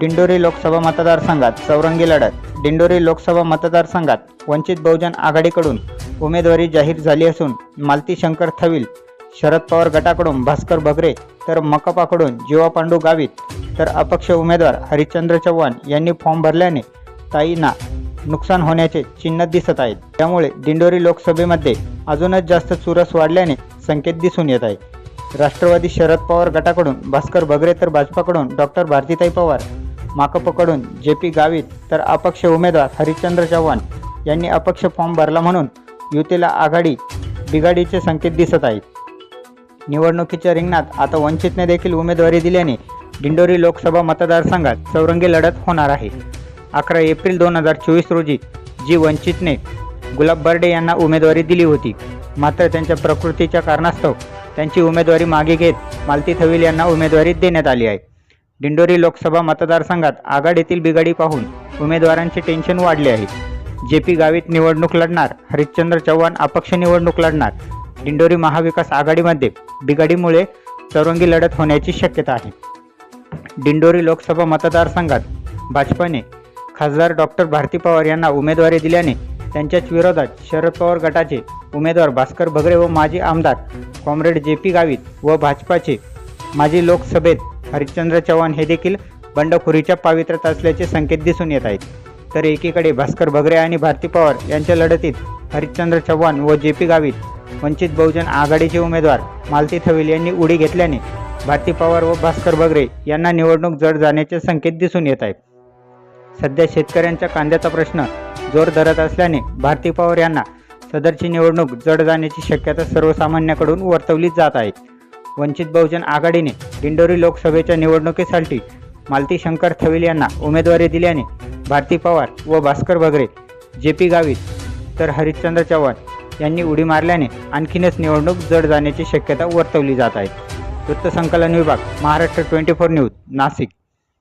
दिंडोरी लोकसभा मतदारसंघात चौरंगी लढत. दिंडोरी लोकसभा मतदारसंघात वंचित बहुजन आघाडीकडून उमेदवारी जाहीर झाली असून मालती शंकर थविल शरद पवार गटाकडून भास्कर बगरे तर मकपाकडून जीवा पांडू गावित तर अपक्ष उमेदवार हरिश्चंद्र चव्हाण यांनी फॉर्म भरल्याने ताईंना नुकसान होण्याचे चिन्ह दिसत आहेत. त्यामुळे दिंडोरी लोकसभेमध्ये अजूनच जास्त चुरस वाढल्याने संकेत दिसून येत आहे राष्ट्रवादी शरद पवार गटाकडून भास्कर बगरे तर भाजपाकडून डॉक्टर भारतीताई पवार माकपकडून जे पी गावित तर अपक्ष उमेदवार हरिश्चंद्र चव्हाण यांनी अपक्ष फॉर्म भरला म्हणून युतीला आघाडी बिघाडीचे संकेत दिसत आहेत. निवडणुकीच्या रिंगणात आता वंचितने देखील उमेदवारी दिल्याने दिंडोरी लोकसभा मतदारसंघात चौरंगी लढत होणार आहे. अकरा एप्रिल दोन हजार चोवीस रोजी जी वंचितने गुलाब बर्डे यांना उमेदवारी दिली होती मात्र त्यांच्या प्रकृतीच्या कारणास्तव त्यांची उमेदवारी मागे घेत मालती थविल यांना उमेदवारी देण्यात आली आहे. दिंडोरी लोकसभा मतदारसंघात आघाडीतील बिघाडी पाहून उमेदवारांचे टेन्शन वाढले आहे. जे पी गावित निवडणूक लढणार हरिश्चंद्र चव्हाण अपक्ष निवडणूक लढणार. दिंडोरी महाविकास आघाडीमध्ये बिघाडीमुळे चौरंगी लढत होण्याची शक्यता आहे. दिंडोरी लोकसभा मतदारसंघात भाजपाने खासदार डॉक्टर भारती पवार यांना उमेदवारी दिल्याने त्यांच्याच विरोधात शरद पवार गटाचे उमेदवार भास्कर भगरे व माजी आमदार कॉम्रेड जे पी गावित व भाजपाचे माजी लोकसभेत हरिश्चंद्र चव्हाण हे देखील बंडखोरीच्या पावित्र्यात असल्याचे संकेत दिसून येत आहेत. तर एकीकडे भास्कर बगरे आणि भारती पवार यांच्या लढतीत हरिश्चंद्र चव्हाण व जे पी गावित वंचित बहुजन आघाडीचे उमेदवार मालती थविल यांनी उडी घेतल्याने भारती पवार व भास्कर बगरे यांना निवडणूक जड जाण्याचे संकेत दिसून येत आहेत. सध्या शेतकऱ्यांच्या कांद्याचा प्रश्न जोर धरत असल्याने भारती पवार यांना सदरची निवडणूक जड जाण्याची शक्यता सर्वसामान्यांकडून वर्तवली जात आहे. वंचित बहुजन आघाडीने दिंडोरी लोकसभेच्या निवडणुकीसाठी मालती शंकर थविल यांना उमेदवारी दिल्याने भारती पवार व भास्कर बगरे जे पी गावित तर हरिश्चंद्र चव्हाण यांनी उडी मारल्याने आणखीनच निवडणूक जड जाण्याची शक्यता वर्तवली जात आहे. वृत्तसंकलन विभाग Maharashtra twenty four news Nashik.